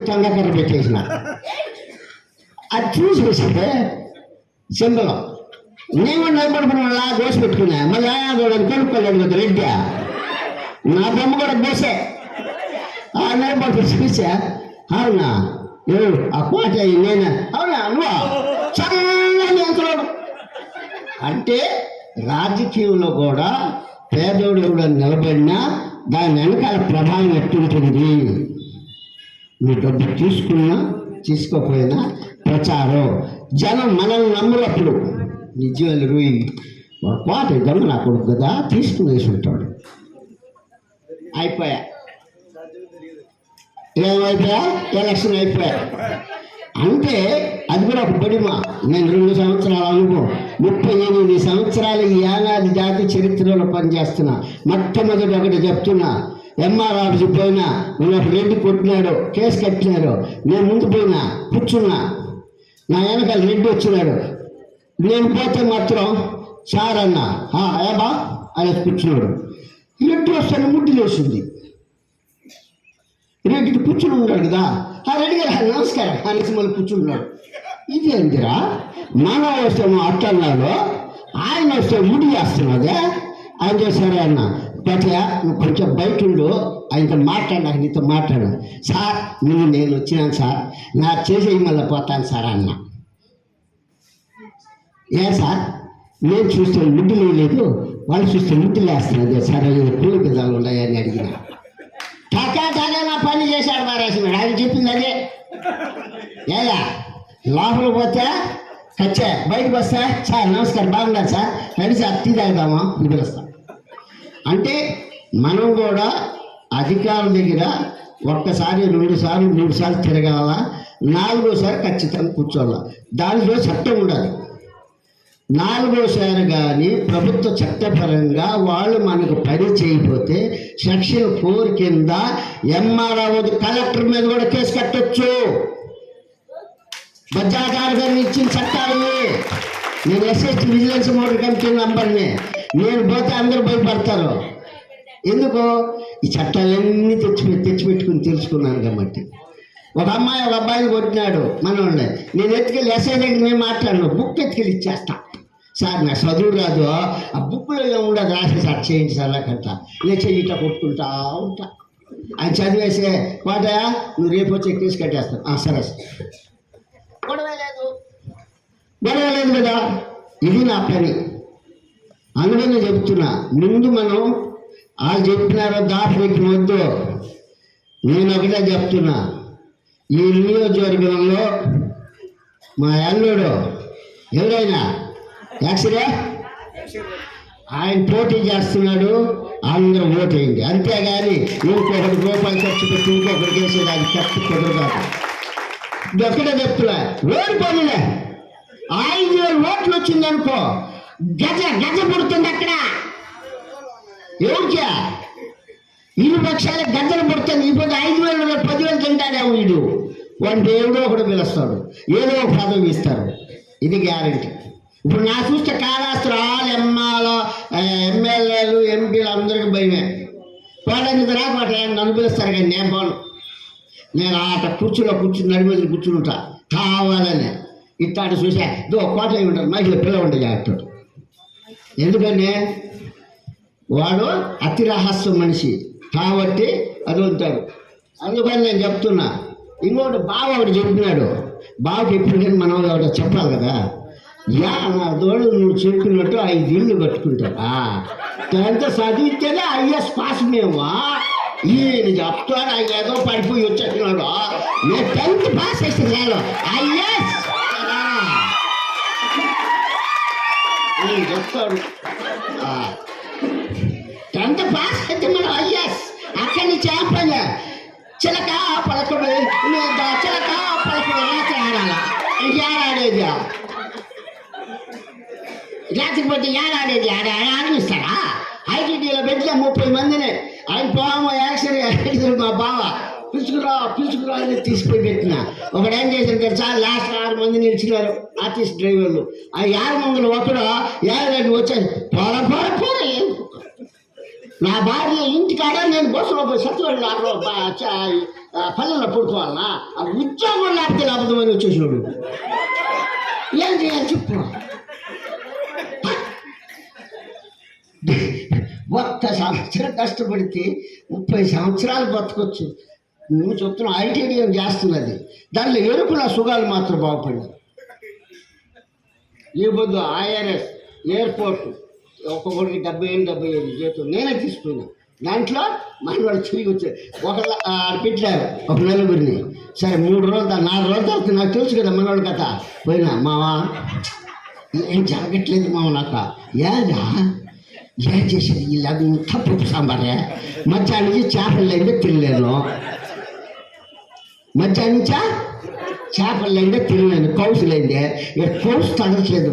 తొండకర్ర పెట్టేసిన అది చూసి వస్తే సింబలం. నేను నిలబడుకున్న వాళ్ళ దోశ పెట్టుకున్నా. మళ్ళీ ఆయన కొనుక్కోలేడు కదా రెడ్డి. నా బొమ్మ కూడా దోశే ఆ నిలబడి చూసా అవునా? ఎవరు ఆ కోట నేనే. అవునా? నువ్వు? చల్లని అంతలోడు అంటే రాజకీయంలో కూడా పేదోడు ఎవడో నిలబడినా దాని వెనకాల ప్రభావం ఎట్టుంటుంది? మీ డబ్బు తీసుకున్నా తీసుకోకపోయినా ప్రచారం. జనం మనల్ని నమ్మినప్పుడు నిజాలు రూయి పాట దొంగ నా కొడుకు కదా తీసుకునేసి ఉంటాడు. అయిపోయా. ఏమైపోయా? ఎలక్షన్ అయిపోయా. అంటే అది కూడా ఒక బడిమ నేను రెండు సంవత్సరాల అనుభవం ముప్పై ఎనిమిది సంవత్సరాలు ఈ ఏనాది జాతి చరిత్రలో పనిచేస్తున్నా. మొట్టమొదటి ఒకటి చెప్తున్నా. ఎంఆర్ ఆఫీస్ పోయినా నేను ఒక రెడ్డి కొట్టినాడు కేసు కట్టినాడు నేను ముందు పోయినా కూర్చున్నా. నా వెనకాల రెడ్డి వచ్చినాడు. నేను పోతే మాత్రం సార్ అన్న ఏబా అని కూర్చున్నాడు. రెడ్డి వస్తాను ముడ్డు చేసింది. రెడ్డికి కూర్చుని ఉన్నాడు కదా. ఆ రెడ్డి గారు నమస్కారం. అనేసి మళ్ళీ కూర్చున్నాడు ఇది ఏంటిరా మానవ వస్తే అట్టన్నాడు ఆయన వస్తే ముడి చేస్తున్నదే ఆయన చేశారే అన్న. పెట్టయా నువ్వు కొంచెం బయట ఉండు ఆయనతో మాట్లాడినాక నీతో మాట్లాడు. సార్ నువ్వు నేను వచ్చినాను సార్. నా చేసేయి మళ్ళీ పోతాను సార్ అన్న. ఏ సార్? నేను చూస్తే ముడ్డులు లేదు వాళ్ళు చూస్తే ముడ్డులు లేస్తున్నది సార్ కూలి పిల్లలు ఉన్నాయని అడిగిన. టాకా టాకా నా పని చేశాడు మారేసినాడు ఆయన చెప్పింది అదే. ఏలా? లోపల పోతే వచ్చా బయటకు వస్తా? సార్ నమస్కారం బాగున్నారు సార్? రండి సార్ టీ తాగుదామా? పిలుస్తాం అంటే మనం కూడా అధికారుల దగ్గర ఒక్కసారి రెండు సార్లు మూడు సార్లు తిరగాల? నాలుగోసారి ఖచ్చితంగా కూర్చోవాలా? దానిలో చట్టం ఉండాలి. నాలుగోసారి కానీ ప్రభుత్వ చట్టపరంగా వాళ్ళు మనకు పని చేయకపోతే సెక్షన్ ఫోర్ కింద ఎంఆర్ఓ కలెక్టర్ మీద కూడా కేసు కట్టచ్చు. బజ్జాగారు గారు ఇచ్చిన చట్టాలు నేను ఎస్ఎస్టీ విజిలెన్స్ మోడల్ కమిటీ నంబర్ని నేను పోతే అందరూ భయపడతారు. ఎందుకు? ఈ చట్టాలన్నీ తెచ్చి తెచ్చిపెట్టుకుని తెలుసుకున్నాను కాబట్టి. ఒక అమ్మాయి ఒక అబ్బాయిని కొట్టినాడు మనోళ్ళని. నేను ఎత్తుకెళ్ళి ఎస్ఐ దగ్గర నేను మాట్లాడను. బుక్ ఎత్తుకెళ్ళి ఇచ్చేస్తా. సార్ నాకు చదువు రాదు. ఆ బుక్లో ఉండదు? రాసి సార్ చేయండి సార్ నాకంట నేను చెయ్యిట కొట్టుకుంటా ఉంటా. ఆయన చదివేసే కోటయా నువ్వు రేపు వచ్చి కేసు కట్టేస్తాను సరే సార్. గొడవ లేదు. గొడవ లేదు కదా? ఇది నా పని. అందుకని చెప్తున్నా ముందు మనం ఆ చెప్పినారో దాపరికి వద్దు నేను ఒకటే చెప్తున్నా ఈ నియోజకవర్గంలో మా అల్లుడు ఎవరైనా? యాక్సిడే ఆయన పోటీ చేస్తున్నాడు అందరూ ఓటేయండి అంతేగాని ఇంకొకటి రూపాయలు ఖర్చు పెట్టి ఇంకొకటి వేసేది ఖర్చు కుదరదాకా ఇది ఒక్కటే చెప్తున్నా ఓడిపోయిలే ఐదు వేలు ఓట్లు వచ్చిందనుకో గజ గజ పుడుతుంది అక్కడ. ఎవరికా ఇరు పక్షాల గద్దలు పుడుతుంది. ఇప్పుడు ఐదు వేలు పదివేలు తింటాడేమో వీడు. వాడు దేవుడో ఒకడు పిలుస్తాడు. ఏదో ఒక పదవి ఇస్తారు. ఇది గ్యారంటీ. ఇప్పుడు నా చూస్తే కాళాస్తులు ఆల్ ఎమ్మాలో ఎమ్మెల్యేలు ఎంపీలు అందరికీ భయమే. వాళ్ళకి రాకపోతే నన్ను పిలుస్తారు కానీ నేను పోను. నేను ఆట కుర్చీలో కూర్చుని నడిమేది కూర్చుని ఉంటా. కావాలని. ఇట్టాట చూసా దో కోట ఉంటారు. మహిళ పిల్ల ఉండే అంటాడు ఎందుకని వాడు అతి రహస్యం మనిషి. కాబట్టి అది ఉంటాడు అందుకని నేను చెప్తున్నా. ఇంకోటి బావ ఒకటి చెప్పినాడు. బావకి ఎప్పుడైనా మనం ఒకటి చెప్పాలి కదా. యా నా దోడు నువ్వు చెప్పినట్టు ఐదు ఇళ్ళు కట్టుకుంటావా? దాంతో చదివితేనే ఐఎస్ పాస్ మేమా? ఈయన చెప్తాడు ఏదో పడిపోయి వచ్చేస్తున్నాడు. నేను టెన్త్ పాస్ చేసింది ఐఎస్! ఈయన చెప్తాడు ఆ. టెన్త్ పాస్ అయితే మనం ఐఎస్ అక్కడి నుంచి ఆపలే చిలక పలకడు లేదా చిలక పలకడు రాత్రి ఆడాల ఇంకేడాడేది లేకపోతే ఏడాడేది ఆడ ఆడమిస్తాడా ఐటీడీలో పెట్టిన ముప్పై మందిని ఆయన పోమ యాక్సిడెంట్ మా బావ పిలుచుకురా పిలుచుకురా అని తీసుకుపోయి పెట్టిన. ఒకడు ఏం చేశారు తెలుసా? లాస్ట్ ఆరు మంది నిలిచినారు ఆర్టిస్ట్ డ్రైవర్లు. ఆ ఆరు మందులు ఒకడు ఏడాది వచ్చాడు పోర పోర పోర నా భార్య ఇంటికాడ నేను బస్సులో పోయి సత్యవాడు ఆ పల్లెల్లో పుడుకోవాలన్నా ఆ ఉద్యోగం లేకపోతే అబద్ధమని వచ్చేసినాడు ఏం చేయాలి చెప్పు. ఒక్క సంవత్సరం కష్టపడితే ముప్పై సంవత్సరాలు బతకొచ్చు. నువ్వు చెప్తున్నావు ఐటీడీఎం చేస్తున్నది. దాంట్లో ఎరుకుల సుగాలు మాత్రం బాగుపడినాయి. ఈ పొద్దు ఐఆర్ఎస్ ఎయిర్పోర్ట్ ఒక్కొక్కడికి డెబ్బై ఏడు డెబ్బై ఐదు జీతం నేనే తీసుకున్నా. దాంట్లో మనవాడు తిరిగి వచ్చారు ఒక పెట్టారు ఒక నలుగురిని. సరే మూడు రోజులు నాలుగు రోజుల తర్వాత నాకు తెలుసు కదా మనవాడు కథ. పోయినా మావా ఏం జరగట్లేదు మావా నాకు? ఏదా ఏం చేసేది ఇలా తప్పు సాంబారే? మధ్యాహ్నం చేపలు అయితే తినలేను. మధ్యాహ్నం నుంచా? చేపలు లేదే తినలేను కౌసు లేదే ఇక్కడ కౌసు తగలట్లేదు.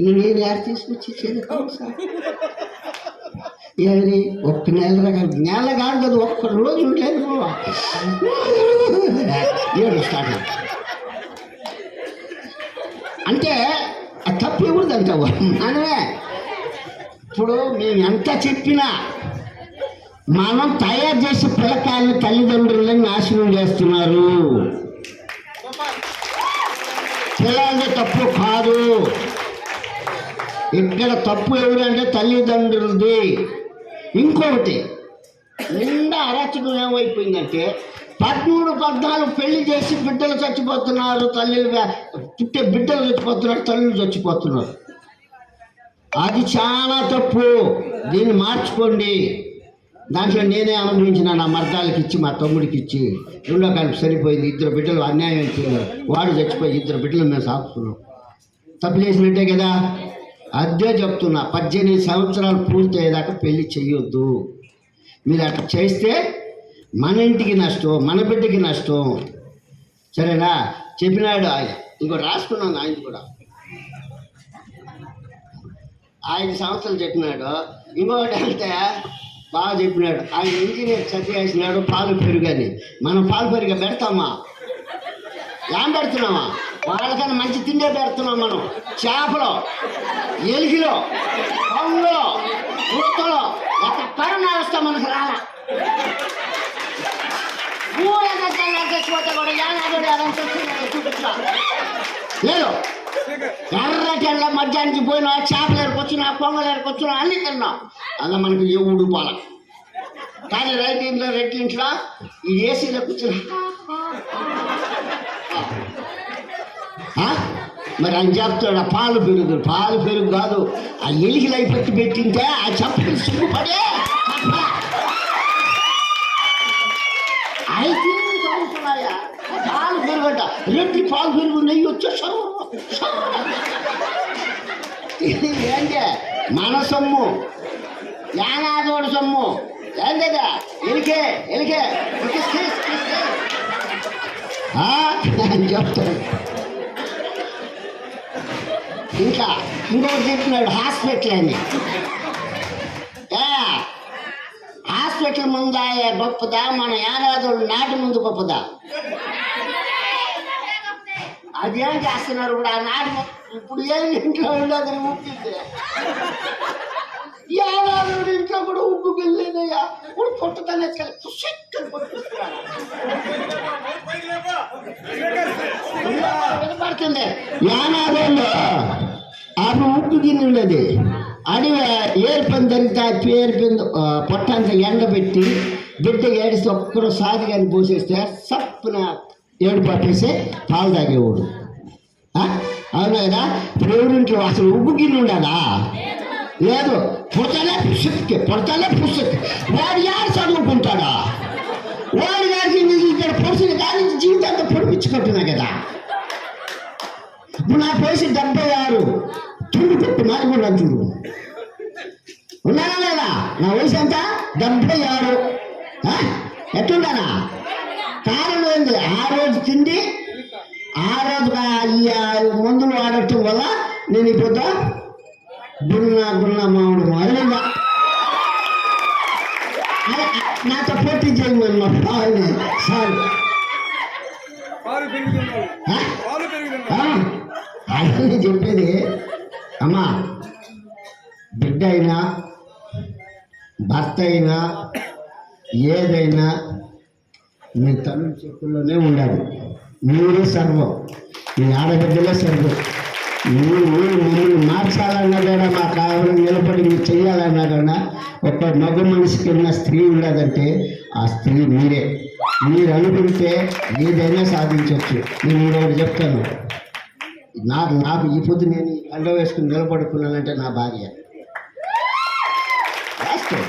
నేను యారు తీసుకొచ్చేసేది కౌసా? ఏది? ఒక్క నెల రకాల నెల కాదు కదా ఒక్క రోజు ఉండలేదు ఏడు స్టార్ట్ అంటే ఆ కూడా ఎవరిది అంటావు? మనమే. ఇప్పుడు మేము ఎంత చెప్పినా మనం తయారు చేసే పిల్లకాయలు తల్లిదండ్రులని నాశనం చేస్తున్నారు. పిల్లలది తప్పు కాదు. ఇక్కడ తప్పు ఎవరంటే తల్లిదండ్రులది. ఇంకొకటి నిండా అరాచకం ఏమైపోయిందంటే పదమూడు పద్నాలుగు పెళ్ళి చేసి బిడ్డలు చచ్చిపోతున్నారు తల్లిలు పుట్టే బిడ్డలు చచ్చిపోతున్నారు తల్లులు చచ్చిపోతున్నారు. అది చాలా తప్పు. దీన్ని మార్చుకోండి. దాంట్లో నేనే అనుభవించిన నా మర్దాలకి ఇచ్చి మా తమ్ముడికి ఇచ్చి రెండో కలిపి సరిపోయింది. ఇద్దరు బిడ్డలు అన్యాయం అయిపోయినారు వాడు చచ్చిపోయి ఇద్దరు బిడ్డలు మేము సాగుతున్నాం. తప్పు చేసినట్టే కదా? అదే చెప్తున్నా. పద్దెనిమిది సంవత్సరాలు పూర్తి అయ్యేదాకా పెళ్ళి చెయ్యొద్దు. మీరు అట్లా చేస్తే మన ఇంటికి నష్టం మన బిడ్డకి నష్టం. సరేనా? చెప్పినాడు ఆయన. ఇంకో రాసుకున్నాను ఆయన కూడా. ఐదు సంవత్సరాలు చెప్పినాడు. ఇంకొకటి అంటే బాగా చెప్పినాడు. ఆయన ఇంజనీర్ చదివేసినాడు పాలు పెరుగని. మనం పాలు పెరుగ పెడతామా? ఏం పెడుతున్నామా? వాళ్ళకన్నా మంచి తిండే పెడుతున్నాం మనం. చేపలు ఎలిగిలో పంగులో ఉత్తలో ఎక్కడ కరోనా వస్తా మనకు రాలా. చచ్చిపోతే కూడా అదంతా చూపిస్తా లేదు. మధ్యాహ్నానికి పోయినా చేపలు ఎరుకొచ్చినా పొంగలు ఎరుకొచ్చినా అన్ని తిన్నాం అలా మనకి ఏ ఊడు కానీ రైతు ఇంట్లో రెడ్డి ఇంట్లో ఈ ఏసీలో కూర్చుని ఆ? మరి ఆయన చెప్తాడు ఆ పాలు పెరుగు పాలు పెరుగు కాదు ఆ ఎలికలు పెట్టి పెట్టింటే ఆ చెప్పలు సిగ్గుపడే అయితే పాలు పెరుగట రెడ్డి పాలు పెరుగు నెయ్యి వచ్చేసావు ఏంటే మన సొమ్ము యానాదోడు సొమ్ము. ఏం ఎలికే ఎలికే. అని చెప్తాడు. ఇంకా ఇంకొకటి చెప్తున్నాడు హాస్పిటల్ అని. హాస్పిటల్ ముందాయే గొప్పదా? మన యానాదోడు నాటి ముందు గొప్పదా? అదేం చేస్తున్నారు ఇప్పుడు? ఆ నాటి ఇప్పుడు ఏం ఇంట్లో ఉండదు ఉప్పితే యానాదోడు ఇంట్లో కూడా ఉప్పుకి వెళ్ళేదయ్యా ఇప్పుడు పుట్టతనే పుష్కలు పుట్టిస్తున్నాడు వినపడుతుంది యానాదోళ్ళు అప్పుడు ఉప్పు గిన్నె ఉండేది అడివి ఏర్పని జరిగితే పేరుపింది పొట్టంత ఎండబెట్టి బిడ్డ ఏడిస్తే ఒక్కరు సాది కానీ పోసేస్తే సప్పున ఏడు పట్టేసి పాలు తాగేవాడు ఆ? అవునా కదా ఇప్పుడు ఎవరింట్లో అసలు ఉప్పు గిన్నె ఉండదా లేదు. పుడతానే పుస్తకి పుడతానే పుస్తకి. వాడు యారు చదువుకుంటాడా? వాడి గారికి ఇక్కడ పొడిచిన దాని నుంచి జీవితాంతం పొడిపించుకుంటున్నా కదా. ఇప్పుడు నా వయసు డెబ్బై ఆరు. తుండు కొట్టు మారిపోయినా చూడు. ఉన్నానా లేదా? నా వయసు ఎంత? డెబ్బై ఆరు. ఎట్లున్నానా కారణం ఏంది? ఆ రోజు తిండి ఆ రోజు ఈ మందులు వాడటం వల్ల నేను ఇప్పుడు గున్న గున్న మామిడి మాదిరిగా నాతో పోటీ చేయమని మా సార్. పాలు ఆ, అదే చెప్పేది అమ్మా బిడ్డ అయినా భర్త అయినా ఏదైనా మీ తల్లి చెప్పుల్లోనే ఉండాలి. మీరే సర్వం. మీ ఆడబిడ్డలే సర్వం. మిమ్మల్ని మార్చాలన్నా కూడా మా కావాలని నిలబడి మీరు చేయాలన్నా కూడా ఒక మగ మనిషికి ఉన్న స్త్రీ ఉండదంటే ఆ స్త్రీ మీరే. మీరు అనుకుంటే ఏదైనా సాధించవచ్చు నేను ఇంకొకటి చెప్తాను. నాకు నాకు ఈ పొద్దు నేను కండ వేసుకుని నిలబడుకున్నానంటే నా భార్య. వాస్తవం.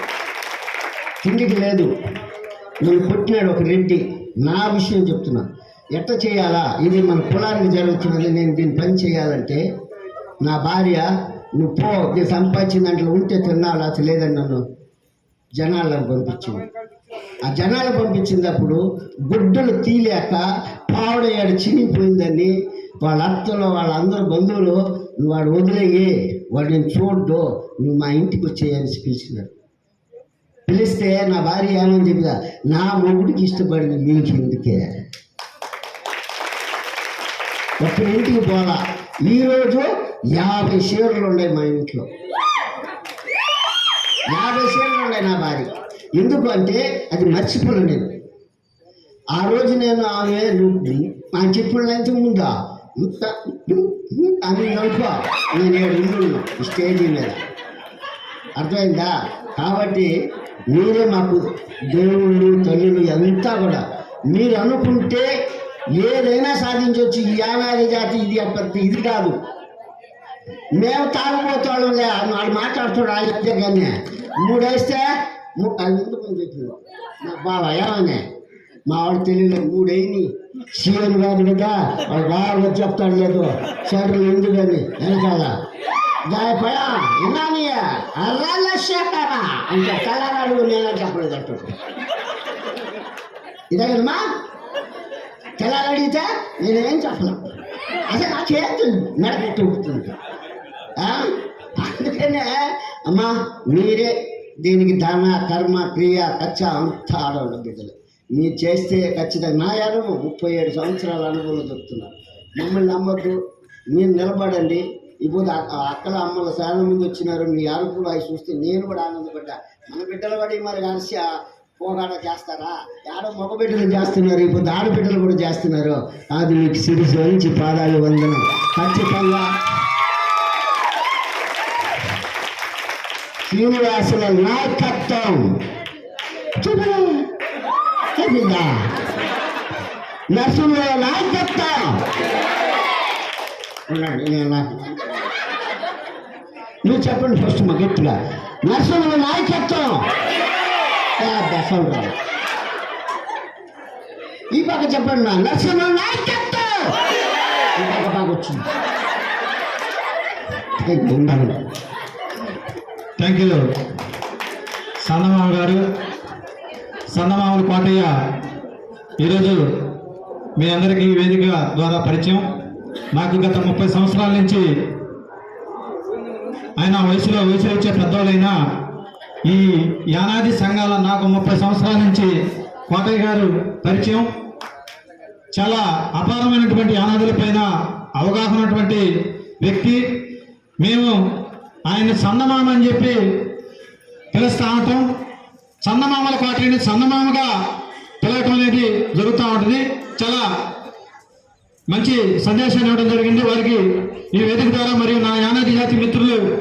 తిండికి లేదు. నేను పుట్టినాడు ఒక రెడ్డి నా విషయం చెప్తున్నాను ఎట్ట చేయాలా? ఇది మన కులానికి జరుగుతున్నది నేను దీన్ని పని చేయాలంటే నా భార్య నువ్వు పో నేను సంపాదించిన దాంట్లో ఉంటే తిన్నాలా లేదని నన్ను జనాలను పంపించింది. ఆ జనాలు పంపించినప్పుడు గుడ్డలు తీలేక పావుడయ్యాడు చినిగిపోయిందని వాళ్ళ అత్తలో వాళ్ళందరూ బంధువులు నువ్వు వాడు వదిలేయి వాడు నేను చూడ్డు నువ్వు మా ఇంటికి వచ్చేయని పిలిచినాడు పిలిస్తే నా భార్య ఏమని చెప్పిందా నా మొగుడికి ఇష్టపడింది మీకు ఎందుకే ఒక ఇంటికి పోలా ఈరోజు యాభై షేర్లు ఉన్నాయి మా ఇంట్లో. యాభై షేర్లు ఉన్నాయి నా భార్య. ఎందుకు అంటే అది మర్చిపోను నేను ఆ రోజు నేను ఆమె నువ్వు ఆయన చెప్పిన ఎంత ముందా? అని అనుకో నేను ఏడు ఇల్లు స్టేజీ మీద. అర్థమైందా? కాబట్టి మీరే మాకు దేవుళ్ళు తల్లులు అంతా కూడా మీరు అనుకుంటే ఏదైనా సాధించవచ్చు ఈ యానాది జాతి ఇది అప్పటి ఇది కాదు. మేము తాగుపోతాడులే వాడు మాట్లాడుతాడు ఆయన కానీ మూడేస్తే ముందు అది ఎందుకు అని ఏమనే? మా వాడు తెలియదు మూడైని సీఎం కాదు కదా వాడు బాగా చెప్తాడు లేదు. షర్లు ఎందుకని వెనకాల. దానిపైన విన్నాని అలా చెప్పారా అంటే తెల్లగాడు నేను చెప్పలేదు అట్టు ఇదే కదమ్మా అడిగితే నేనేం చెప్పను. అసలు నా చేతులు మెడపెట్టి ఉంటుంది అందుకనే అమ్మా మీరే దీనికి ధన కర్మ క్రియ ఖర్చ అంతా ఆడవాళ్ళ బిడ్డలు. మీరు చేస్తే ఖచ్చితంగా నా అనుభవం ముప్పై ఏడు సంవత్సరాల అనుభవం చెప్తున్నారు మమ్మల్ని నమ్మద్దు. మీరు నిలబడండి. ఇప్పుడు అక్కల అమ్మల చాలా మంది వచ్చినారు. మీ అరుపులు అవి చూస్తే నేను కూడా ఆనందపడ్డా. మన బిడ్డల పడి మరి కలిసి పోగాడ చేస్తారా? ఆడ మగ బిడ్డలు చేస్తున్నారు ఇప్పుడు ఆడబిడ్డలు కూడా చేస్తున్నారు. అది మీకు సిరిసి నుంచి పాదాలు వందనం. ఖచ్చితంగా శ్రీనివాసుల నాయకత్వం. చెప్పిందా నరసింహ నాయకత్వం. నాకు నువ్వు చెప్పండి ఫస్ట్ మా గట్టిగా. నరసింహ నాయకత్వం. ఏ ఈ పక్క చెప్పండి నా నరసింహ నాయకత్వం. ఈ పక్క బాగా వచ్చింది. ఉండాలి థ్యాంక్ యూ సన్నమామ గారు సన్నమామల కోటయ్య ఈరోజు మీ అందరికీ ఈ వేదిక ద్వారా పరిచయం. నాకు గత ముప్పై సంవత్సరాల నుంచి ఆయన వయసులో వయసులో వచ్చే పెద్దవాళ్ళైనా ఈ యానాది సంఘాల నాకు ముప్పై సంవత్సరాల నుంచి కోటయ్య గారు పరిచయం. చాలా అపారమైనటువంటి యానాదుల పైన అవగాహన ఉన్నటువంటి వ్యక్తి. మేము ఆయన సన్నమామ అని చెప్పి పిలుస్తా ఉంటాం. చందమామల కోటని చందమామగా పిలవటం అనేది జరుగుతూ ఉంటుంది. చాలా మంచి సందేశాన్ని ఇవ్వడం జరిగింది. వారికి ఈ వేదిక ద్వారా మరియు నా యానాది జాతి మిత్రులు